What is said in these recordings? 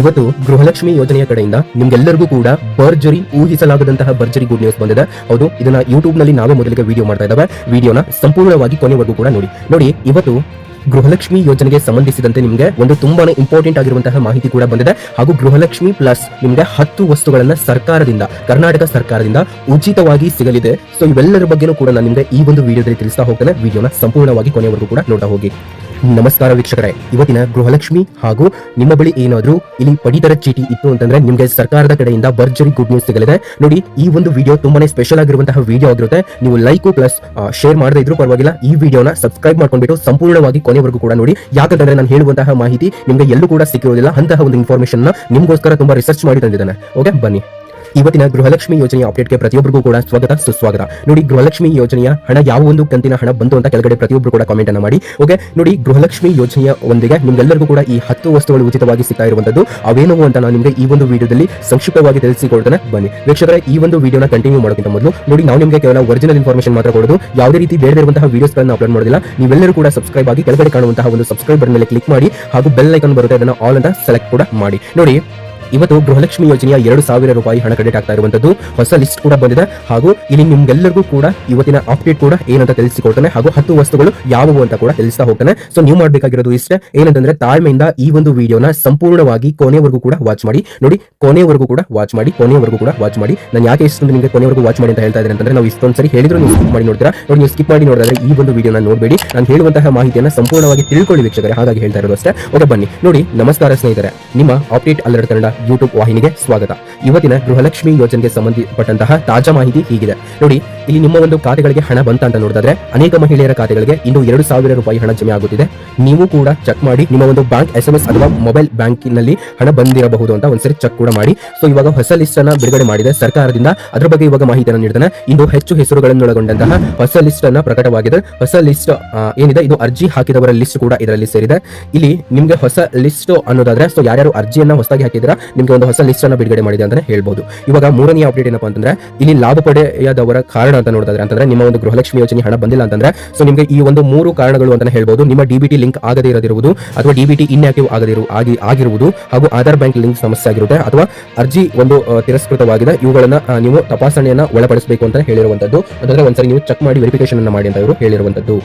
ಇವತ್ತು ಗೃಹಲಕ್ಷ್ಮಿ ಯೋಜನೆಯ ಕಡೆಯಿಂದ ನಿಮ್ಗೆಲ್ಲರಿಗೂ ಕೂಡ ಭರ್ಜರಿ ಊಹಿಸಲಾಗದಂತಹ ಭರ್ಜರಿ ಗುಡ್ ನ್ಯೂಸ್ ಬಂದಿದೆ. ಹೌದು, ಇದನ್ನ ಯೂಟ್ಯೂಬ್ನಲ್ಲಿ ನಾವೇ ಮೊದಲಿಗೆ ವಿಡಿಯೋ ಮಾಡ್ತಾ ಇದ್ದಾವೆ. ವಿಡಿಯೋನ ಸಂಪೂರ್ಣವಾಗಿ ಕೊನೆವರೆಗೂ ಕೂಡ ನೋಡಿ. ನೋಡಿ, ಇವತ್ತು ಗೃಹಲಕ್ಷ್ಮಿ ಯೋಜನೆಗೆ ಸಂಬಂಧಿಸಿದಂತೆ ನಿಮಗೆ ಒಂದು ತುಂಬಾನೇ ಇಂಪಾರ್ಟೆಂಟ್ ಆಗಿರುವಂತಹ ಮಾಹಿತಿ ಕೂಡ ಬಂದಿದೆ. ಹಾಗೂ ಗೃಹಲಕ್ಷ್ಮಿ ಪ್ಲಸ್ ನಿಮಗೆ ಹತ್ತು ವಸ್ತುಗಳನ್ನ ಸರ್ಕಾರದಿಂದ, ಕರ್ನಾಟಕ ಸರ್ಕಾರದಿಂದ ಉಚಿತವಾಗಿ ಸಿಗಲಿದೆ. ಸೊ ಇವೆಲ್ಲರ ಬಗ್ಗೆನೂ ಕೂಡ ನಾನು ನಿಮಗೆ ಈ ಒಂದು ವಿಡಿಯೋದಲ್ಲಿ ತಿಳಿಸ್ತಾ ಹೋಗ್ತೇನೆ. ವಿಡಿಯೋನ ಸಂಪೂರ್ಣವಾಗಿ ಕೊನೆವರೆಗೂ ಕೂಡ ನೋಡ್ತಾ ಹೋಗಿ. ನಮಸ್ಕಾರ ವೀಕ್ಷಕರೇ. ಇವತ್ತಿನ ಗೃಹಲಕ್ಷ್ಮಿ ಹಾಗೂ ನಿಮ್ಮ ಬಳಿ ಏನಾದರೂ ಇಲ್ಲಿ ಪಡಿತರ ಚೀಟಿ ಇತ್ತು ಅಂತಂದ್ರೆ ನಿಮಗೆ ಸರ್ಕಾರದ ಕಡೆಯಿಂದ ಭರ್ಜರಿ ಗುಡ್ ನ್ಯೂಸ್ ಸಿಗಲಿದೆ. ನೋಡಿ, ಈ ಒಂದು ವಿಡಿಯೋ ತುಂಬಾನೇ ಸ್ಪೆಷಲ್ ಆಗಿರುವಂತಹ ವಿಡಿಯೋ ಆಗಿರುತ್ತೆ. ನೀವು ಲೈಕ್ ಪ್ಲಸ್ ಶೇರ್ ಮಾಡದೇ ಇದ್ರೂ ಪರವಾಗಿಲ್ಲ. ಈ ವಿಡಿಯೋನ ಸಬ್ಸ್ಕ್ರೈಬ್ ಮಾಡ್ಕೊಂಡ್ಬಿಟ್ಟು ಸಂಪೂರ್ಣವಾಗಿ ಕೊನೆವರೆಗೂ ಕೂಡ ನೋಡಿ. ಯಾಕಂದ್ರೆ ನಾನು ಹೇಳುವಂತಹ ಮಾಹಿತಿ ನಿಮಗೆ ಎಲ್ಲೂ ಕೂಡ ಸಿಕ್ಕಿರೋದಿಲ್ಲ. ಅಂತಹ ಒಂದು ಇನ್ಫಾರ್ಮೇಶನ್ ನಿಮಗೋಸ್ಕರ ತುಂಬಾ ರಿಸರ್ಚ್ ಮಾಡಿ ತಂದಿದ್ದಾನೆ. ಓಕೆ ಬನ್ನಿ. ಇವತ್ತಿನ ಗೃಹಲಕ್ಷ್ಮಿ ಯೋಜನೆಯ ಅಪ್ಡೇಟ್ಗೆ ಪ್ರತಿಯೊಬ್ಬರಿಗೂ ಕೂಡ ಸ್ವಾಗತ, ಸುಸ್ವಾಗತ. ನೋಡಿ, ಗೃಹಲಕ್ಷ್ಮಿ ಯೋಜನೆಯ ಹಣ ಯಾವ ಒಂದು ಕಂತಿನ ಹಣ ಬಂತು ಅಂತ ಕೆಳಗಡೆ ಪ್ರತಿಯೊಬ್ಬರು ಕೂಡ ಕಾಮೆಂಟ್ ಅನ್ನು ಮಾಡಿ. ಓಕೆ ನೋಡಿ, ಗೃಹಲಕ್ಷ್ಮಿ ಯೋಜನೆಯ ಒಂದಿಗೆ ನಿಮ್ಗೆಲ್ಲರಿಗೂ ಕೂಡ ಈ ಹತ್ತು ವಸ್ತುಗಳು ಉಚಿತವಾಗಿ ಸಿಗ್ತಾ ಇರುವಂತದ್ದು. ಅವೇನೋ ಅಂತ ನಾನು ನಿಮಗೆ ಈ ಒಂದು ವಿಡಿಯೋದಲ್ಲಿ ಸಂಕ್ಷಿಪ್ತವಾಗಿ ತಿಳಿಸಿಕೊಡ್ತೇನೆ. ಬನ್ನಿ. ವೀಕ್ಷಕರ, ಈ ಒಂದು ವಿಡಿಯೋನ ಕಂಟಿನ್ಯೂ ಮಾಡೋಕ್ಕಿಂತ ಮೊದಲು, ನೋಡಿ, ನಾವು ನಿಮಗೆ ಕೇವಲ ಒರಿಜಿನಲ್ ಇನ್ಫಾರ್ಮೇಷನ್ ಮಾತ್ರ ಕೊಡೋದು. ಯಾವುದೇ ರೀತಿ ಬೇರೆ ಇರುವಂತಹ ವಿಡಿಯೋಸ್ಗಳನ್ನು ಅಪ್ಲೋಡ್ ಮಾಡೋದಿಲ್ಲ. ನೀವೆಲ್ಲರೂ ಕೂಡ ಸಬ್ಸ್ಕ್ರೈಬ್ ಆಗಿ ಕೆಳಗಡೆ ಕಾಣುವಂತಹ ಒಂದು ಸಬ್ಸ್ಕ್ರೈಬ್ ಮೇಲೆ ಕ್ಲಿಕ್ ಮಾಡಿ, ಹಾಗೂ ಬೆಲ್ ಐಕನ್ ಬರುತ್ತೆ, ಅದನ್ನು ಆಲ್ ಅಂತ ಸೆಲೆಕ್ಟ್ ಕೂಡ ಮಾಡಿ. ನೋಡಿ ಇವತ್ತು ಗೃಹಲಕ್ಷ್ಮಿ ಯೋಜನೆಯ ಎರಡು ಸಾವಿರ ರೂಪಾಯಿ ಹಣ ಕ್ರೆಡಿಟ್ ಆಗ್ತಾ ಇರುವಂತದ್ದು ಹೊಸ ಲಿಸ್ಟ್ ಕೂಡ ಬಂದಿದೆ. ಹಾಗೂ ಇಲ್ಲಿ ನಿಮ್ಗೆಲ್ಲರಿಗೂ ಕೂಡ ಇವತ್ತಿನ ಅಪ್ಡೇಟ್ ಕೂಡ ಏನಂತ ತಿಳಿಸಿಕೊಡ್ತಾನೆ. ಹಾಗೂ ಹತ್ತು ವಸ್ತುಗಳು ಯಾವುವು ಅಂತ ಕೂಡ ತಿಳಿಸ್ತಾ ಹೋಗ್ತಾನೆ. ಸೊ ನೀವು ಮಾಡಬೇಕಾಗಿರೋದು ಇಷ್ಟೇ. ಏನಂತಂದ್ರೆ ತಾಳ್ಮೆಯಿಂದ ಈ ಒಂದು ವಿಡಿಯೋನ ಸಂಪೂರ್ಣವಾಗಿ ಕೊನೆವರೆಗೂ ಕೂಡ ವಾಚ್ ಮಾಡಿ. ನೋಡಿ, ಕೊನೆವರೆಗೂ ಕೂಡ ವಾಚ್ ಮಾಡಿ, ಕೊನೆವರೆಗೂ ಕೂಡ ವಾಚ್ ಮಾಡಿ. ನಾನು ಯಾಕೆ ಇಷ್ಟೊಂದು ನಿಮಗೆ ಕೊನೆವರೆಗೂ ವಾಚ್ ಮಾಡಿ ಅಂತ ಹೇಳ್ತಾ ಇದ್ದೇನೆ ಅಂತಂದ್ರೆ ನಾವು ಇಷ್ಟೊಂದು ಸರಿ ಹೇಳಿದ್ರು ನೀವು ಸ್ಕಿಪ್ ಮಾಡಿ ನೋಡ್ತೀರಾ? ನೋಡಿ, ನೀವು ಸ್ಕಿಪ್ ಮಾಡಿ ನೋಡಿದ್ರೆ ಈ ಒಂದು ವಿಡಿಯೋನ ನೋಡಬೇಡಿ. ನಾನು ಹೇಳುವಂತಹ ಮಾಹಿತಿಯನ್ನ ಸಂಪೂರ್ಣವಾಗಿ ತಿಳ್ಕೊಳ್ಳಿ ವೀಕ್ಷಕರೇ. ಹಾಗಾಗಿ ಹೇಳ್ತಾ ಇರೋದು ಅಷ್ಟೇ. ಓಕೆ, ಬನ್ನಿ. ನೋಡಿ, ನಮಸ್ಕಾರ ಸ್ನೇಹಿತರೆ. ನಿಮ್ಮ ಅಪ್ಡೇಟ್ ಅಲರ್ಟ್ ಕನ್ನಡ ಯೂಟ್ಯೂಬ್ ವಾಹಿನಿಗೆ ಸ್ವಾಗತ. ಇವತ್ತಿನ ಗೃಹಲಕ್ಷ್ಮಿ ಯೋಜನೆಗೆ ಸಂಬಂಧಪಟ್ಟಂತಹ ತಾಜಾ ಮಾಹಿತಿ ಹೀಗಿದೆ. ನೋಡಿ, ಇಲ್ಲಿ ನಿಮ್ಮ ಒಂದು ಖಾತೆಗಳಿಗೆ ಹಣ ಬಂತ ಅಂತ ನೋಡಿದ್ರೆ ಅನೇಕ ಮಹಿಳೆಯರ ಖಾತೆಗಳಿಗೆ ಇನ್ನು ಎರಡು ಸಾವಿರ ರೂಪಾಯಿ ಹಣ ಜಮೆ ಆಗುತ್ತಿದೆ. ನೀವು ಕೂಡ ಚೆಕ್ ಮಾಡಿ, ನಿಮ್ಮ ಒಂದು ಬ್ಯಾಂಕ್ ಎಸ್ ಎಂ ಅಥವಾ ಮೊಬೈಲ್ ಬ್ಯಾಂಕಿನಲ್ಲಿ ಹಣ ಬಂದಿರಬಹುದು ಅಂತ ಒಂದ್ಸರಿ ಚೆಕ್ ಕೂಡ ಮಾಡಿ. ಸೊ ಇವಾಗ ಹೊಸ ಲಿಸ್ಟ್ ಅನ್ನ ಬಿಡುಗಡೆ ಮಾಡಿದೆ ಸರ್ಕಾರದಿಂದ. ಅದರ ಬಗ್ಗೆ ಇವಾಗ ಮಾಹಿತಿಯನ್ನು ನೀಡ್ತಾನೆ. ಇಂದು ಹೆಚ್ಚು ಹೆಸರುಗಳನ್ನು ಒಳಗೊಂಡಂತಹ ಹೊಸ ಲಿಸ್ಟ್ ಅನ್ನ ಪ್ರಕಟವಾಗಿದೆ. ಹೊಸ ಲಿಸ್ಟ್ ಏನಿದೆ? ಇದು ಅರ್ಜಿ ಹಾಕಿದವರ ಲಿಸ್ಟ್ ಕೂಡ ಇದರಲ್ಲಿ ಸೇರಿದೆ. ಇಲ್ಲಿ ನಿಮ್ಗೆ ಹೊಸ ಲಿಸ್ಟ್ ಅನ್ನೋದಾದ್ರೆ ಸೊ ಯಾರ್ಯಾರು ಅರ್ಜಿಯನ್ನ ಹೊಸದಾಗಿ ಹಾಕಿದ್ದೀರಾ ನಿಮ್ಗೆ ಒಂದು ಹೊಸ ಲಿಸ್ಟ್ ಅನ್ನು ಬಿಡುಗಡೆ ಮಾಡಿದೆ ಅಂತಾನೆ ಹೇಳ್ಬೋದು. ಇವಾಗ ಮೂರನೇ ಅಪ್ಡೇಟ್ ಏನಪ್ಪಾ ಅಂತಂದ್ರೆ, ಇಲ್ಲಿ ಲಾಭ ಪಡೆಯದವರ ಕಾರಣ ಅಂತ ನೋಡಿದ್ರೆ ಅಂತಂದ್ರೆ ನಿಮ್ಮ ಒಂದು ಗೃಹಲಕ್ಷ್ಮಿ ಯೋಜನೆ ಹಣ ಬಂದಿಲ್ಲ ಅಂತಂದ್ರೆ ಸೊ ನಿಮಗೆ ಈ ಒಂದು ಮೂರು ಕಾರಣಗಳು ಅಂತ ಹೇಳ್ಬೋದು. ನಿಮ್ಮ ಡಿಬಿಟಿ ಲಿಂಕ್ ಆಗದೇ ಇರದಿರುವುದು ಅಥವಾ ಡಿಬಿಟಿ ಇನ್ಆಕ್ಟಿವ್ ಆಗದಿರು ಆಗಿ ಆಗಿರುವುದು ಹಾಗೂ ಆಧಾರ್ ಬ್ಯಾಂಕ್ ಲಿಂಕ್ ಸಮಸ್ಯೆ ಆಗಿರುತ್ತೆ ಅಥವಾ ಅರ್ಜಿ ಒಂದು ತಿರಸ್ಕೃತವಾಗಿದೆ, ಇವುಗಳನ್ನ ನೀವು ತಪಾಸಣೆಯನ್ನ ಒಳಪಡಿಸಬೇಕು ಅಂತ ಹೇಳಿರುವಂತದ್ದು. ಅಂತಂದ್ರೆ ಒಂದ್ಸರಿ ನೀವು ಚೆಕ್ ಮಾಡಿ ವೆರಿಫಿಕೇಶನ್ ಅನ್ನ ಮಾಡಿ ಅಂತ ಇವರು ಹೇಳಿರುವಂತದ್ದು.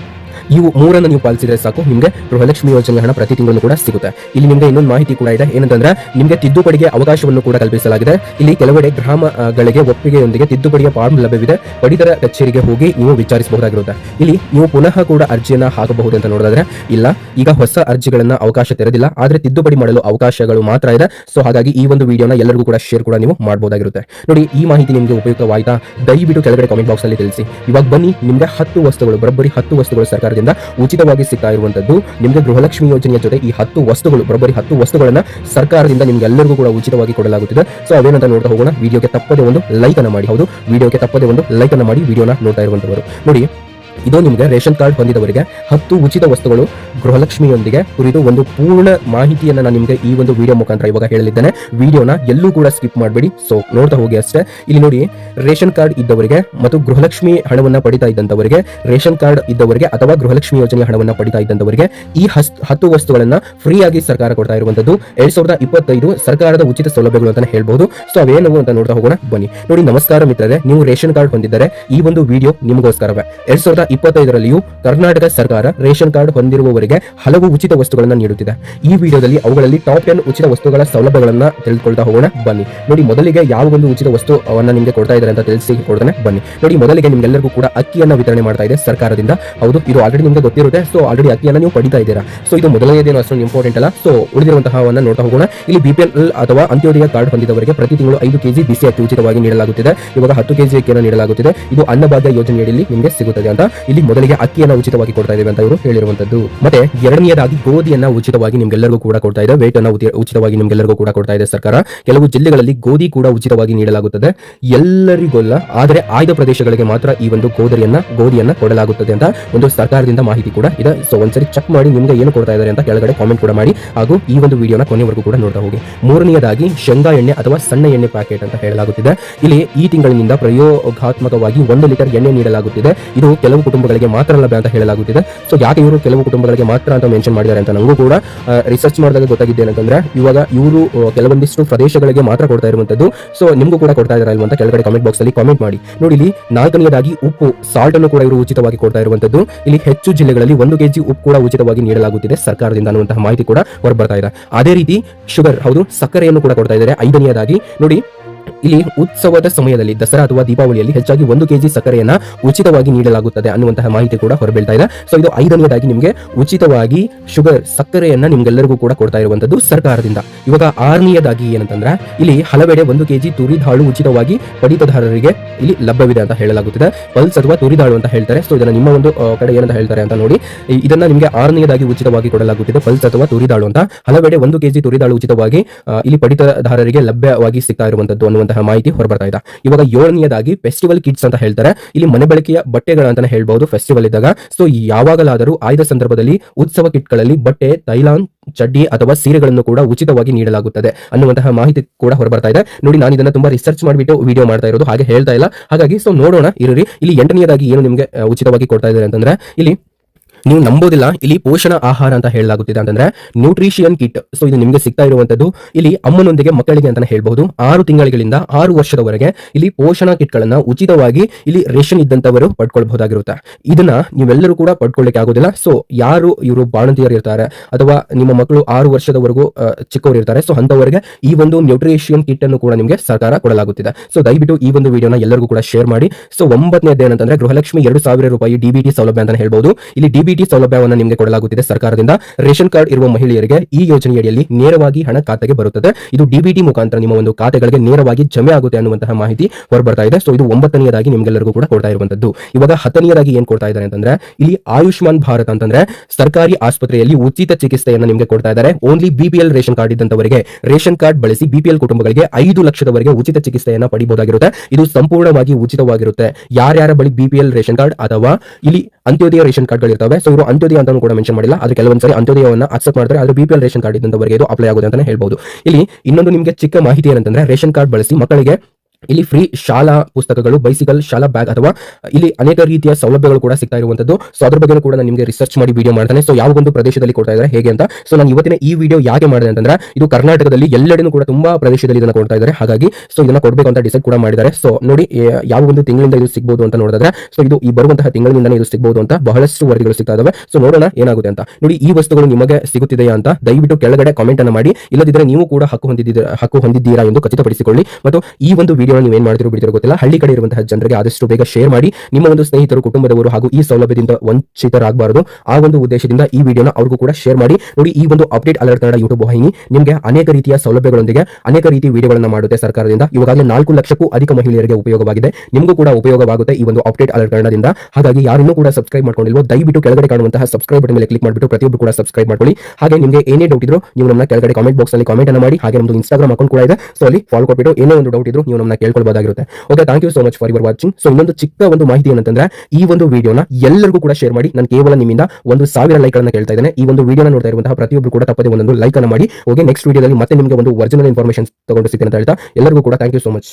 ಇವು ಮೂರನ್ನು ನೀವು ಪಾಲಿಸಿದ್ರೆ ಸಾಕು. ನಿಮಗೆ ಗೃಹಲಕ್ಷ್ಮಿ ಯೋಜನೆ ಹಣ ಪ್ರತಿ ತಿಂಗಳು ಕೂಡ ಸಿಗುತ್ತೆ. ಇಲ್ಲಿ ನಿಮಗೆ ಇನ್ನೊಂದು ಮಾಹಿತಿ ಕೂಡ ಇದೆ. ಏನಂತಂದ್ರೆ, ನಿಮಗೆ ತಿದ್ದುಪಡಿಗೆ ಅವಕಾಶವನ್ನು ಕೂಡ ಕಲ್ಪಿಸಲಾಗಿದೆ. ಇಲ್ಲಿ ಕೆಲವೆಡೆ ಗ್ರಾಮಗಳಿಗೆ ಒಪ್ಪಿಗೆಯೊಂದಿಗೆ ತಿದ್ದುಪಡಿಯ ಫಾರ್ಮ್ ಲಭ್ಯವಿದೆ. ಪಡಿತರ ಕಚೇರಿಗೆ ಹೋಗಿ ನೀವು ವಿಚಾರಿಸಬಹುದಾಗಿರುತ್ತೆ. ಇಲ್ಲಿ ನೀವು ಪುನಃ ಕೂಡ ಅರ್ಜಿಯನ್ನು ಹಾಕಬಹುದು ಅಂತ ನೋಡಿದ್ರೆ ಇಲ್ಲ, ಈಗ ಹೊಸ ಅರ್ಜಿಗಳನ್ನ ಅವಕಾಶ ತೆರೆದಿಲ್ಲ. ಆದರೆ ತಿದ್ದುಪಡಿ ಮಾಡಲು ಅವಕಾಶಗಳು ಮಾತ್ರ ಇದೆ. ಸೊ ಹಾಗಾಗಿ ಈ ಒಂದು ವಿಡಿಯೋನ ಎಲ್ಲರಿಗೂ ಕೂಡ ಶೇರ್ ಕೂಡ ನೀವು ಮಾಡಬಹುದಾಗಿರುತ್ತೆ ನೋಡಿ, ಈ ಮಾಹಿತಿ ನಿಮಗೆ ಉಪಯುಕ್ತವಾಯ್ತಾ? ದಯವಿಟ್ಟು ಕೆಳಗಡೆ ಕಾಮೆಂಟ್ ಬಾಕ್ಸ್ ಅಲ್ಲಿ ತಿಳಿಸಿ. ಇವಾಗ ಬನ್ನಿ, ನಿಮಗೆ ಹತ್ತು ವಸ್ತುಗಳು, ಬರೋಬ್ಬರಿ ಹತ್ತು ವಸ್ತುಗಳು ಸರ್ಕಾರದಿಂದ ಉಚಿತವಾಗಿ ಸಿಗ್ತಾ ಇರುವಂತದ್ದು. ನಿಮಗೆ ಗೃಹಲಕ್ಷ್ಮಿ ಯೋಜನೆಯ ಜೊತೆ ಈ ಹತ್ತು ವಸ್ತುಗಳು, ಬರೋಬ್ಬರಿ ಹತ್ತು ವಸ್ತುಗಳನ್ನ ಸರ್ಕಾರದಿಂದ ನಿಮ್ಗೆ ಎಲ್ಲರಿಗೂ ಕೂಡ ಉಚಿತವಾಗಿ ಕೊಡಲಾಗುತ್ತಿದೆ. ಸೊ ಅವೇನಂತ ನೋಡ್ತಾ ಹೋಗೋಣ. ವಿಡಿಯೋಗೆ ತಪ್ಪದೆ ಒಂದು ಲೈಕ್ ಅನ್ನ ಮಾಡಿ. ಹೌದು ವಿಡಿಯೋಗೆ ತಪ್ಪದೆ ಒಂದು ಲೈಕ್ ಅನ್ನ ಮಾಡಿ. ವಿಡಿಯೋನ ನೋಡ್ತಾ ಇರುವಂತವರು. ನೋಡಿ ಇದು ನಿಮಗೆ ರೇಷನ್ ಕಾರ್ಡ್ ಹೊಂದಿದವರಿಗೆ ಹತ್ತು ಉಚಿತ ವಸ್ತುಗಳು ಗೃಹಲಕ್ಷ್ಮಿಯೊಂದಿಗೆ ಕುರಿತು ಒಂದು ಪೂರ್ಣ ಮಾಹಿತಿಯನ್ನು ನಾನು ನಿಮಗೆ ಈ ಒಂದು ವಿಡಿಯೋ ಮುಖಾಂತರ ಇವಾಗ ಹೇಳಲಿದ್ದೇನೆ ವಿಡಿಯೋನ ಎಲ್ಲೂ ಕೂಡ ಸ್ಕಿಪ್ ಮಾಡಬೇಡಿ. ಸೊ ನೋಡ್ತಾ ಹೋಗಿ ಅಷ್ಟೇ. ಇಲ್ಲಿ ನೋಡಿ, ರೇಷನ್ ಕಾರ್ಡ್ ಇದ್ದವರಿಗೆ ಮತ್ತು ಗೃಹಲಕ್ಷ್ಮಿ ಹಣವನ್ನ ಪಡಿತಾ ಇದ್ದಂಥವರಿಗೆ ರೇಷನ್ ಕಾರ್ಡ್ ಇದ್ದವರಿಗೆ ಅಥವಾ ಗೃಹಲಕ್ಷ್ಮಿ ಯೋಜನೆ ಹಣವನ್ನ ಪಡಿತಾ ಇದ್ದಂತವರಿಗೆ ಈ ಹತ್ತು ವಸ್ತುಗಳನ್ನ ಫ್ರೀ ಆಗಿ ಸರ್ಕಾರ ಕೊಡ್ತಾ ಇರುವಂತದ್ದು ಎರಡ್ ಸಾವಿರದ ಇಪ್ಪತ್ತೈದು ಸರ್ಕಾರದ ಉಚಿತ ಸೌಲಭ್ಯಗಳು ಅಂತಾನೆ ಹೇಳ್ಬಹುದು ಸೊ ಅವೇನವು ಅಂತ ನೋಡ್ತಾ ಹೋಗೋಣ, ಬನ್ನಿ. ನೋಡಿ, ನಮಸ್ಕಾರ ಮಿತ್ರರೇ, ನೀವು ರೇಷನ್ ಕಾರ್ಡ್ ಹೊಂದಿದ್ದರೆ ಈ ಒಂದು ವಿಡಿಯೋ ನಿಮಗೋಸ್ಕರವೇ. ಎರಡ್ ಸಾವಿರದ ಇಪ್ಪತ್ತೈದರಲ್ಲಿಯೂ ಕರ್ನಾಟಕ ಸರ್ಕಾರ ರೇಷನ್ ಕಾರ್ಡ್ ಹೊಂದಿರುವವರಿಗೆ ಹಲವು ಉಚಿತ ವಸ್ತುಗಳನ್ನು ನೀಡುತ್ತಿದೆ. ಈ ವಿಡಿಯೋದಲ್ಲಿ ಅವುಗಳಲ್ಲಿ ಟಾಪ್ ಟೆನ್ ಉಚಿತ ವಸ್ತುಗಳ ಸೌಲಭ್ಯಗಳನ್ನ ತಿಳಿದುಕೊಳ್ತಾ ಹೋಗೋಣ. ಬನ್ನಿ. ನೋಡಿ, ಮೊದಲಿಗೆ ಯಾವ ಒಂದು ಉಚಿತ ವಸ್ತುವನ್ನ ನಿಮಗೆ ಕೊಡ್ತಾ ಇದ್ದಾರೆ ಅಂತ ತಿಳಿಸಿ ಕೊಡ್ತಾನೆ. ಬನ್ನಿ. ನೋಡಿ, ಮೊದಲಿಗೆ ನಿಮ್ಗೆಲ್ಲರಿಗೂ ಕೂಡ ಅಕ್ಕಿಯನ್ನು ವಿತರಣೆ ಮಾಡ್ತಾ ಇದೆ ಸರ್ಕಾರದಿಂದ. ಹೌದು, ಇದು ಆಲ್ರೆಡಿ ನಿಮಗೆ ಗೊತ್ತಿರುತ್ತೆ. ಸೊ ಆಲ್ರೆಡಿ ಅಕ್ಕಿಯನ್ನು ನೀವು ಪಡಿತಾ ಇದ್ದೀರಾ. ಸೊ ಇದು ಮೊದಲನೇದೇನು ಅಷ್ಟೊಂದು ಇಂಪಾರ್ಟೆಂಟ್ ಅಲ್ಲ. ಸೊ ಉಳಿದಿರುವಂತಹವನ್ನ ನೋಡ್ತಾ ಹೋಗೋಣ. ಇಲ್ಲಿ ಬಿಪಿಎಲ್ ಅಥವಾ ಅಂತ್ಯೋದಯ ಕಾರ್ಡ್ ಹೊಂದಿದವರಿಗೆ ಪ್ರತಿ ತಿಂಗಳು ಐದು ಕೆಜಿ ಬಿಸಿ ಅಕ್ಕಿ ಉಚಿತವಾಗಿ ನೀಡಲಾಗುತ್ತಿದೆ. ಇವಾಗ ಹತ್ತು ಕೆಜಿ ಅಕ್ಕಿಯನ್ನು ನೀಡಲಾಗುತ್ತಿದೆ. ಇದು ಅನ್ನಭಾಗ್ಯ ಯೋಜನೆಯಡಿಯಲ್ಲಿ ನಿಮಗೆ ಸಿಗುತ್ತದೆ ಅಂತ ಇಲ್ಲಿ ಮೊದಲಿಗೆ ಅಕ್ಕಿಯನ್ನು ಉಚಿತವಾಗಿ ಕೊಡ್ತಾ ಇದ್ದೇವೆ ಅಂತ ಇವರು ಹೇಳಿರುವಂತದ್ದು. ಮತ್ತೆ ಎರಡನೆಯದಾಗಿ ಗೋಧಿಯನ್ನ ಉಚಿತವಾಗಿ ನಿಮ್ಗೆಲ್ಲರಿಗೂ ಕೂಡ ಕೊಡ್ತಾ ಇದೆ. ವೇಟ್ ಅನ್ನ ಉಚಿತವಾಗಿ ನಿಮ್ಗೆಲ್ಲರಿಗೂ ಕೂಡ ಕೊಡ್ತಾ ಇದೆ ಸರ್ಕಾರ. ಕೆಲವು ಜಿಲ್ಲೆಗಳಲ್ಲಿ ಗೋಧಿ ಕೂಡ ಉಚಿತವಾಗಿ ನೀಡಲಾಗುತ್ತದೆ. ಎಲ್ಲರಿಗೊಲ್ಲ, ಆದರೆ ಆಯ್ದ ಪ್ರದೇಶಗಳಿಗೆ ಮಾತ್ರ ಈ ಒಂದು ಗೋದರಿಯನ್ನ ಗೋಧಿಯನ್ನ ಕೊಡಲಾಗುತ್ತದೆ ಅಂತ ಒಂದು ಸರ್ಕಾರದಿಂದ ಮಾಹಿತಿ ಕೂಡ ಇದೆ. ಸೊ ಒಂದ್ಸರಿ ಚೆಕ್ ಮಾಡಿ ನಿಮ್ಗೆ ಏನು ಕೊಡ್ತಾ ಇದ್ದಾರೆ ಅಂತ ಕೆಳಗಡೆ ಕಾಮೆಂಟ್ ಕೂಡ ಮಾಡಿ. ಹಾಗೂ ಈ ಒಂದು ವಿಡಿಯೋನ ಕೊನೆವರೆಗೂ ಕೂಡ ನೋಡ್ತಾ ಹೋಗಿ. ಮೂರನೆಯದಾಗಿ ಶೇಂಗಾ ಎಣ್ಣೆ ಅಥವಾ ಸಣ್ಣ ಎಣ್ಣೆ ಪ್ಯಾಕೆಟ್ ಅಂತ ಹೇಳಲಾಗುತ್ತಿದೆ. ಇಲ್ಲಿ ಈ ತಿಂಗಳಿನಿಂದ ಪ್ರಯೋಗಾತ್ಮಕವಾಗಿ ಒಂದು ಲೀಟರ್ ಎಣ್ಣೆ ನೀಡಲಾಗುತ್ತಿದೆ. ಇದು ಕೆಲವು ಕುಟುಂಬಗಳಿಗೆ ಮಾತ್ರ ಲಭ್ಯ ಅಂತ ಹೇಳಲಾಗುತ್ತಿದೆ. ಸೊ ಯಾಕೆ ಇವರು ಕೆಲವು ಕುಟುಂಬಗಳಿಗೆ ಮಾತ್ರ ಅಂತ ಮೆನ್ಷನ್ ಮಾಡಿದ್ದಾರೆ ಅಂತ ನಂಗೂ ಕೂಡ ರಿಸರ್ಚ್ ಮಾಡಿದಾಗ ಗೊತ್ತಾಗಿದ್ದೇನೆಂತಂದ್ರೆ ಇವಾಗ ಇವರು ಕೆಲವೊಂದಿಷ್ಟು ಪ್ರದೇಶಗಳಿಗೆ ಮಾತ್ರ ಕೊಡ್ತಾ ಇರುವಂತದ್ದು. ಸೊ ನಿಮಗೂ ಕೂಡ ಕೊಡ್ತಾ ಇದಾರೆ ಅಂತ ಕೆಳಗಡೆ ಕಾಮೆಂಟ್ ಬಾಕ್ಸ್ ಅಲ್ಲಿ ಕಾಮೆಂಟ್ ಮಾಡಿ. ನೋಡಿ, ಇಲ್ಲಿ ನಾಲ್ಕನೆಯದಾಗಿ ಉಪ್ಪು ಸಾಲ್ಟ್ ಅನ್ನು ಕೂಡ ಇವರು ಉಚಿತವಾಗಿ ಕೊಡ್ತಾ ಇರುವಂತದ್ದು. ಇಲ್ಲಿ ಹೆಚ್ಚು ಜಿಲ್ಲೆಗಳಲ್ಲಿ ಒಂದು ಕೆಜಿ ಉಪ್ಪು ಕೂಡ ಉಚಿತವಾಗಿ ನೀಡಲಾಗುತ್ತಿದೆ. ಸರ್ಕಾರದಿಂದ ಅನ್ನುವಂತಹ ಮಾಹಿತಿ ಕೂಡ ಹೊರಬರ್ತಾ ಇದೆ. ಅದೇ ರೀತಿ ಶುಗರ್ ಹೌದು, ಸಕ್ಕರೆಯನ್ನು ಕೂಡ ಕೊಡ್ತಾ ಇದ್ದಾರೆ. ಐದನೆಯದಾಗಿ, ನೋಡಿ ಇಲ್ಲಿ ಉತ್ಸವದ ಸಮಯದಲ್ಲಿ ದಸರಾ ಅಥವಾ ದೀಪಾವಳಿಯಲ್ಲಿ ಹೆಚ್ಚಾಗಿ ಒಂದು ಕೆಜಿ ಸಕ್ಕರೆಯನ್ನ ಉಚಿತವಾಗಿ ನೀಡಲಾಗುತ್ತದೆ ಅನ್ನುವಂತಹ ಮಾಹಿತಿ ಕೂಡ ಹೊರಬೀಳ್ತಾ ಇದೆ. ಸೊ ಇದು ಐದನೆಯದಾಗಿ ನಿಮಗೆ ಉಚಿತವಾಗಿ ಶುಗರ್ ಸಕ್ಕರೆಯನ್ನ ನಿಮ್ಗೆಲ್ಲರಿಗೂ ಕೂಡ ಕೊಡ್ತಾ ಇರುವಂತದ್ದು ಸರ್ಕಾರದಿಂದ. ಇವಾಗ ಆರನೆಯದಾಗಿ ಏನಂತಂದ್ರೆ, ಇಲ್ಲಿ ಹಲವೆಡೆ ಒಂದು ಕೆಜಿ ತುರಿದಾಳು ಉಚಿತವಾಗಿ ಪಡಿತದಾರರಿಗೆ ಇಲ್ಲಿ ಲಭ್ಯವಿದೆ ಅಂತ ಹೇಳಲಾಗುತ್ತದೆ. ಪಲ್ಸ್ ಅಥವಾ ತುರಿದಾಳು ಅಂತ ಹೇಳ್ತಾರೆ. ಸೊ ಇದನ್ನ ನಿಮ್ಮ ಒಂದು ಕಡೆ ಏನಂತ ಹೇಳ್ತಾರೆ ಅಂತ ನೋಡಿ. ಇದನ್ನ ನಿಮಗೆ ಆರನೆಯದಾಗಿ ಉಚಿತವಾಗಿ ಕೊಡಲಾಗುತ್ತಿದೆ ಪಲ್ಸ್ ಅಥವಾ ತುರಿದಾಳು ಅಂತ. ಹಲವೆಡೆ ಒಂದು ಕೆಜಿ ತುರಿದಾಳು ಉಚಿತವಾಗಿ ಇಲ್ಲಿ ಪಡಿತದಾರರಿಗೆ ಲಭ್ಯವಾಗಿ ಸಿಗ್ತಾ ಇರುವಂತದ್ದು ಅನ್ನುವಂತಹ ಮಾಹಿತಿ ಹೊರಬರ್ತಾ ಇದೆ. ಇವಾಗ ಏಳನೆಯದಾಗಿ ಫೆಸ್ಟಿವಲ್ ಕಿಟ್ಸ್ ಅಂತ ಹೇಳ್ತಾರೆ. ಇಲ್ಲಿ ಮನೆ ಬಳಕೆಯ ಬಟ್ಟೆಗಳು ಅಂತಾನೆ ಹೇಳ್ಬಹುದು ಫೆಸ್ಟಿವಲ್ ಇದ್ದಾಗ. ಸೊ ಯಾವಾಗಲಾದರೂ ಆಯ್ದ ಸಂದರ್ಭದಲ್ಲಿ ಉತ್ಸವ ಕಿಟ್ಗಳಲ್ಲಿ ಬಟ್ಟೆ, ತೈಲಾನ್, ಚಡ್ಡಿ ಅಥವಾ ಸೀರೆಗಳನ್ನು ಕೂಡ ಉಚಿತವಾಗಿ ನೀಡಲಾಗುತ್ತದೆ ಅನ್ನುವಂತಹ ಮಾಹಿತಿ ಕೂಡ ಹೊರಬರ್ತಾ ಇದೆ. ನೋಡಿ, ನಾನು ಇದನ್ನ ತುಂಬಾ ರಿಸರ್ಚ್ ಮಾಡಿಬಿಟ್ಟು ವಿಡಿಯೋ ಮಾಡ್ತಾ ಇರೋದು, ಹಾಗೆ ಹೇಳ್ತಾ ಇಲ್ಲ. ಹಾಗಾಗಿ ಸೊ ನೋಡೋಣ, ಇರ್ರಿ. ಇಲ್ಲಿ ಎಂಟನೆಯದಾಗಿ ಏನು ನಿಮಗೆ ಉಚಿತವಾಗಿ ಕೊಡ್ತಾ ಇದ್ದಾರೆ ಅಂತಂದ್ರೆ, ಇಲ್ಲಿ ನೀವು ನಂಬೋದಿಲ್ಲ, ಇಲ್ಲಿ ಪೋಷಣ ಆಹಾರ ಅಂತ ಹೇಳಲಾಗುತ್ತಿದೆ ಅಂತಂದ್ರೆ ನ್ಯೂಟ್ರಿಷಿಯನ್ ಕಿಟ್ ಸೊ ಇದು ನಿಮಗೆ ಸಿಗ್ತಾ ಇರುವಂತದ್ದು. ಇಲ್ಲಿ ಅಮ್ಮನೊಂದಿಗೆ ಮಕ್ಕಳಿಗೆ ಅಂತಾನೆ ಹೇಳಬಹುದು. ಆರು ತಿಂಗಳಿಂದ ಆರು ವರ್ಷದವರೆಗೆ ಇಲ್ಲಿ ಪೋಷಣ ಕಿಟ್ ಗಳನ್ನ ಉಚಿತವಾಗಿ ಇಲ್ಲಿ ರೇಷನ್ ಇದ್ದಂತವರು ಪಡ್ಕೊಳ್ಬಹುದಾಗಿರುತ್ತೆ. ಇದನ್ನ ನೀವೆಲ್ಲರೂ ಕೂಡ ಪಡ್ಕೊಳ್ಳಿಕ್ಕೆ ಆಗೋದಿಲ್ಲ. ಸೊ ಯಾರು ಇವರು ಬಾಣಂತಿಯರು ಇರ್ತಾರೆ ಅಥವಾ ನಿಮ್ಮ ಮಕ್ಕಳು ಆರು ವರ್ಷದವರೆಗೂ ಚಿಕ್ಕವರು ಇರ್ತಾರೆ. ಸೊ ಅಂತವರಿಗೆ ಈ ಒಂದು ನ್ಯೂಟ್ರಿಷಿಯನ್ ಕಿಟ್ ಅನ್ನು ಕೂಡ ನಿಮಗೆ ಸರ್ಕಾರ ಕೊಡಲಾಗುತ್ತಿದೆ. ಸೊ ದಯವಿಟ್ಟು ಈ ಒಂದು ವಿಡಿಯೋನ ಎಲ್ಲರಿಗೂ ಕೂಡ ಶೇರ್ ಮಾಡಿ. ಸೊ ದಿನ ಅಂತಂದ್ರೆ ಗೃಹಲಕ್ಷ್ಮಿ ಎರಡು ಸಾವಿರ ರೂಪಾಯಿ ಡಿಬಿಟಿ ಸೌಲಭ್ಯ ಅಂತ ಹೇಳ್ಬಹುದು. ಇಲ್ಲಿ ಡಿಬಿಟಿ ಸೌಲಭ್ಯವನ್ನು ನಿಮಗೆ ಕೊಡಲಾಗುತ್ತಿದೆ. ಸರ್ಕಾರದಿಂದ ರೇಷನ್ ಕಾರ್ಡ್ ಇರುವ ಮಹಿಳೆಯರಿಗೆ ಈ ಯೋಜನೆಯಡಿಯಲ್ಲಿ ನೇರವಾಗಿ ಹಣ ಖಾತೆಗೆ ಬರುತ್ತದೆ. ಇದು ಡಿಬಿಟಿ ಮುಖಾಂತರ ನಿಮ್ಮ ಒಂದು ಖಾತೆಗಳಿಗೆ ನೇರವಾಗಿ ಜಮೆ ಆಗುತ್ತೆ ಅನ್ನುವಂತಹ ಮಾಹಿತಿ ಹೊರಬರ್ತಾ ಇದೆ. ಸೊ ಇದು ಒಂಬತ್ತನೆಯದಾಗಿ ನಿಮಗೆಲ್ಲರಿಗೂ ಕೂಡ ಕೊಡ್ತಾ ಇರುವಂತದ್ದು ಇವಾಗ ಹತ್ತನೆಯದಾಗಿ ಏನ್ ಕೊಡ್ತಾ ಇದ್ದಾರೆ ಅಂತಂದ್ರೆ, ಇಲ್ಲಿ ಆಯುಷ್ಮಾನ್ ಭಾರತ್ ಅಂತಂದ್ರೆ ಸರ್ಕಾರಿ ಆಸ್ಪತ್ರೆಯಲ್ಲಿ ಉಚಿತ ಚಿಕಿತ್ಸೆಯನ್ನು ನಿಮಗೆ ಕೊಡ್ತಾ ಇದ್ದಾರೆ. ಓನ್ಲಿ ಬಿಪಿಎಲ್ ರೇಷನ್ ಕಾರ್ಡ್ ಇದ್ದಂತವರಿಗೆ ರೇಷನ್ ಕಾರ್ಡ್ ಬಳಸಿ ಬಿಪಿಎಲ್ ಕುಟುಂಬಗಳಿಗೆ ಐದು ಲಕ್ಷದವರೆಗೆ ಉಚಿತ ಚಿಕಿತ್ಸೆಯನ್ನ ಪಡಿಬಹುದಾಗಿರುತ್ತೆ. ಇದು ಸಂಪೂರ್ಣವಾಗಿ ಉಚಿತವಾಗಿರುತ್ತೆ. ಯಾರ್ಯಾರ ಬಳಿ ಬಿಪಿಎಲ್ ರೇಷನ್ ಕಾರ್ಡ್ ಅಥವಾ ಇಲ್ಲಿ ಅಂತ್ಯೋದಯ ರೇಷನ್ ಕಾರ್ಡ್ಗಳು ಇರ್ತವೆ ಸೊ ಇವರು ಅಂತ್ಯೋದಯ ಅಂತ ಕೂಡ ಮೆನ್ಷನ್ ಮಾಡಿಲ್ಲ. ಆದ್ರೆ ಕೆಲವೊಂದ್ಸರಿ ಅಂತ್ಯೋದಯವನ್ನು ಅಕ್ಸೆಪ್ಟ್ ಮಾಡ್ತಾರೆ. ಪಿ ಬಿಪಿಎಲ್ ರೇಷನ್ ಕಾರ್ಡ್ ಇದ್ದಂತವರಿಗೆ ಇದು ಅಪ್ಲೈ ಆಗುತ್ತೆ ಅಂತ ಹೇಳ್ಬಹುದು ಇಲ್ಲಿ ಇನ್ನೊಂದು ನಿಮಗೆ ಚಿಕ್ಕ ಮಾಹಿತಿ ಏನಂತಂದ್ರೆ ರೇಷನ್ ಕಾರ್ಡ್ ಬಳಸಿ ಮಕ್ಕಳಿಗೆ ಇಲ್ಲಿ ಫ್ರೀ ಶಾಲಾ ಪುಸ್ತಕಗಳು ಬೈಸಿಕಲ್ ಶಾಲಾ ಬ್ಯಾಗ್ ಅಥವಾ ಇಲ್ಲಿ ಅನೇಕ ರೀತಿಯ ಸೌಲಭ್ಯಗಳು ಕೂಡ ಸಿಗ್ತಾ ಇರುವಂತದ್ದು ಸೊ ಅದ್ರ ಬಗ್ಗೆ ಕೂಡ ನಾನು ನಿಮಗೆ ರಿಸರ್ಚ್ ಮಾಡಿ ವಿಡಿಯೋ ಮಾಡ್ತಾನೆ. ಸೊ ಯಾವ ಒಂದು ಪ್ರದೇಶದಲ್ಲಿ ಕೊಡ್ತಾ ಇದ್ದಾರೆ, ಹೇಗೆ ಅಂತ. ಸೊ ನಾನು ಇವತ್ತಿನ ಈ ವಿಡಿಯೋ ಯಾಕೆ ಮಾಡಿದೆ ಅಂತಂದ್ರೆ, ಇದು ಕರ್ನಾಟಕದಲ್ಲಿ ಎಲ್ಲೆಡೆನೂ ಕೂಡ ತುಂಬಾ ಪ್ರದೇಶದಲ್ಲಿ ಇದನ್ನ ಕೊಡ್ತಾ ಇದ್ದಾರೆ. ಹಾಗಾಗಿ ಸೊ ಇದನ್ನ ಕೊಡಬೇಕು ಅಂತ ಡಿಸೈಡ್ ಕೂಡ ಮಾಡಿದ್ದಾರೆ. ಸೊ ನೋಡಿ ಯಾವ ಒಂದು ತಿಂಗಳಿಂದ ಇದು ಸಿಗಬಹುದು ಅಂತ ನೋಡಿದ್ರೆ ಸೊ ಇದು ಈ ಬರುವಂತಹ ತಿಂಗಳಿಂದ ಇದು ಸಿಗಬಹುದು ಅಂತ ಬಹಳಷ್ಟು ವರದಿಗಳು ಸಿಗ್ತಾ ಇದಾವೆ. ಸೊ ನೋಡೋಣ ಏನಾಗುತ್ತೆ ಅಂತ. ನೋಡಿ, ಈ ವಸ್ತುಗಳು ನಿಮಗೆ ಸಿಗುತ್ತಿದೆಯಾ ಅಂತ ದಯವಿಟ್ಟು ಕೆಳಗಡೆ ಕಾಮೆಂಟ್ ಅನ್ನು ಮಾಡಿ. ಇಲ್ಲದಿದ್ದರೆ ನೀವು ಕೂಡ ಹಕ್ಕು ಹೊಂದಿದ್ದೀರಾ ಹಕ್ಕು ಹೊಂದಿದ್ದೀರಾ ಎಂದು ಖಚಿತಪಡಿಸಿಕೊಳ್ಳಿ. ಮತ್ತು ಈ ಒಂದು ವಿಡಿಯೋ ನೀವು ಏನ್ ಮಾಡ್ತಿರೋ ಬಿಡ್ತಿರೋ ಗೊತ್ತಿಲ್ಲ. ಹಳ್ಳಿ ಕಡೆ ಇರುವಂತಹ ಜನರಿಗೆ ಆದಷ್ಟು ಬೇಗ ಶೇರ್ ಮಾಡಿ, ನಿಮ್ಮ ಒಂದು ಸ್ನೇಹಿತರು, ಕುಟುಂಬದವರು ಹಾಗೂ ಈ ಸೌಲಭ್ಯದಿಂದ ವಂಚಿತರಾಗಬಾರದು ಆ ಒಂದು ಉದ್ದೇಶದಿಂದ ಈ ವಿಡಿಯೋನ ಅವ್ರಿಗೂ ಕೂಡ ಶೇರ್ ಮಾಡಿ. ನೋಡಿ, ಈ ಒಂದು ಅಪ್ಡೇಟ್ ಅಲರ್ಟ್ ಕನ್ನಡ ಯೂಟ್ಯೂಬ್ ವಾಹಿನಿ ನಿಮಗೆ ಅನೇಕ ರೀತಿಯ ಸೌಲಭ್ಯಗಳೊಂದಿಗೆ ಅನೇಕ ರೀತಿ ವಿಡಿಯೋಗಳನ್ನು ಮಾಡುತ್ತೆ ಸರ್ಕಾರದಿಂದ. ಇವಾಗಲೇ ನಾಲ್ಕು ಲಕ್ಷಕ್ಕೂ ಅಧಿಕ ಮಹಿಳೆಯರಿಗೆ ಉಪಯೋಗವಾಗಿದೆ. ನಿಮಗೂ ಕೂಡ ಉಪಯೋಗವಾಗುತ್ತೆ ಈ ಒಂದು ಅಪ್ಡೇಟ್ ಅಲರ್ಟ್ ಕನ್ನಡದಿಂದ ಹಾಗಾಗಿ ಯಾರನ್ನೂ ಕೂಡ ಸಬ್ಸ್ಕ್ರೈಬ್ ಮಾಡ್ಕೊಂಡಿಲ್ವೋ, ದಯವಿಟ್ಟು ಕೆಳಗಡೆ ಕಾಣುವಂತಹ ಸಬ್ಸ್ಕ್ರೈಬ್ ಬಟನ್ ಮೇಲೆ ಕ್ಲಿಕ್ ಮಾಡಿಬಿಟ್ಟು ಪ್ರತಿಯೊಬ್ಬರು ಕೂಡ ಸಬ್ಸ್ಕ್ರೈಬ್ ಮಾಡ್ಕೊಳ್ಳಿ. ಹಾಗೆ ನಿಮಗೆ ಏನೇ ಡೌಟ್ ಇದ್ರು ನೀವು ನಮ್ಮ ಕೆಳಗಡೆ ಕಾಮೆಂಟ್ ಬಾಕ್ಸ್ ಅಲ್ಲಿ ಕಾಮೆಂಟ್ ಅನ್ನು ಮಾಡಿ. ಹಾಗೆ ನಮ್ಮದು ಇನ್ಸ್ಟಾಗ್ರಾಮ್ ಅಕೌಂಟ್ ಕೂಡ ಇದೆ. ಸೊ ಅಲ್ಲಿ ಫಾಲೋ ಕೊಟ್ಬಿಟ್ಟು ಏನೇ ಒಂದು ಡೌಟ್ ಇದ್ರು ನೀವು ನಮ್ಮನ್ನ ಕೇಳ್ಕೊಳ್ಬಹುದಾಗಿರುತ್ತೆ okay thank you so much for your watching so ಇನ್ನೊಂದು ಚಿಕ್ಕ ಒಂದು ಮಾಹಿತಿ ಏನಂತಂದ್ರೆ, ಈ ಒಂದು ವಿಡಿಯೋನ ಎಲ್ಲರಿಗೂ ಕೂಡ ಶೇರ್ ಮಾಡಿ, ನಾನು ಕೇವಲ ನಿಮ್ಮಿಂದ ಒಂದು ಸಾವಿರ ಲೈಕ್ ಅನ್ನ ಕೇಳ್ತಾ ಇದ್ದೇನೆ. ಈ ಒಂದು ವಿಡಿಯೋನ ನೋಡ್ತಾ ಇರುವಂತಹ ಪ್ರತಿಯೊಬ್ಬರು ಕೂಡ ತಪ್ಪದೆ ಒಂದೊಂದು ಲೈಕ್ ಅನ್ನು ಮಾಡಿ. ಓಕೆ ನೆಕ್ಸ್ಟ್ ವಿಡಿಯೋದಲ್ಲಿ ಮತ್ತೆ ನಿಮಗೆ ಒಂದು ಒರಿಜಿನಲ್ ಇನ್ಫಾರ್ಮೇಷನ್ ತಗೊಂಡು ಸಿಗ್ತೇನೆ ಅಂತ ಹೇಳ್ತಾ, ಎಲ್ಲರಿಗೂ ಕೂಡ ಥ್ಯಾಂಕ್ ಯು ಸೊ ಮಚ್